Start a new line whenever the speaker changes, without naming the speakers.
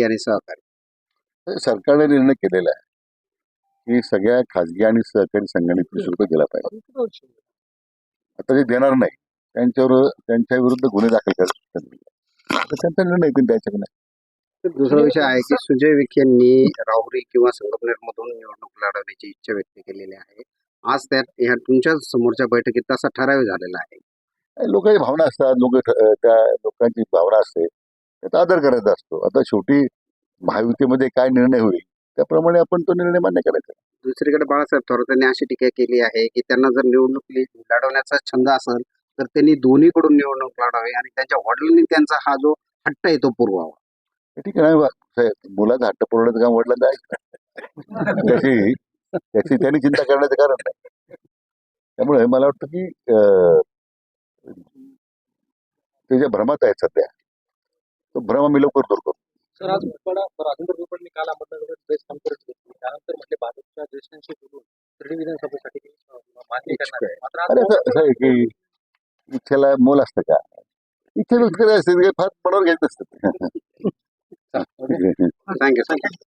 Party आणि सहकारी
सरकारने निर्णय केलेला आहे. की सगळ्या खाजगी आणि सहकारी संघाने तीस रुपये दिला पाहिजे. आता ते देणार नाही. त्यांच्यावर त्यांच्या विरुद्ध गुन्हे दाखल करतात त्यांचा निर्णय त्याच्याकडे
दुसरा विषय आहे की सुजय विखे यांनी राहुरी किंवा संगमनेर मधून निवडणूक लढवण्याची इच्छा व्यक्त केलेली आहे. आज त्या ह्या तुमच्या समोरच्या बैठकीत तसा ठराव झालेला आहे.
लोकांची भावना असतात. लोक त्या लोकांची भावना असते. त्याचा आदर करायचा असतो. आता शेवटी महायुतीमध्ये काय निर्णय होईल त्याप्रमाणे आपण तो निर्णय मान्य करायचा.
दुसरीकडे बाळासाहेब थोरातांनी अशी टीका केली आहे की त्यांना जर निवडणूक लढवण्याचा छंद असेल तर त्यांनी दोन्हीकडून निवडणूक लढावी आणि त्यांच्या वडिलांनी त्यांचा हा जो हट्ट आहे तो पुरवावा.
ठीक आहे साहेब, मुलाचा हट्ट पुरवण्याचं काम वडिलांचं आहे. त्याची त्याची त्यांनी चिंता करण्याचं कारण नाही. त्यामुळे मला वाटतं की अं, ते ज्या भ्रमात आहेत सध्या तो भ्रम आम्ही लवकर दूर करू
सर आज राजेंद्र भोपळनी काल अहमदनगर प्रेस कॉन्फरन्स घेतली. त्यानंतर म्हटले भाजपच्या ज्येष्ठांशी बोलून शिर्डी विधानसभेसाठी मागणी करणार. मात्र
अरे
आज
असं आहे की इच्छेला मोल असतं का? उत्तर असते फार मनावर घ्यायचं असतं.
Thank you thank you.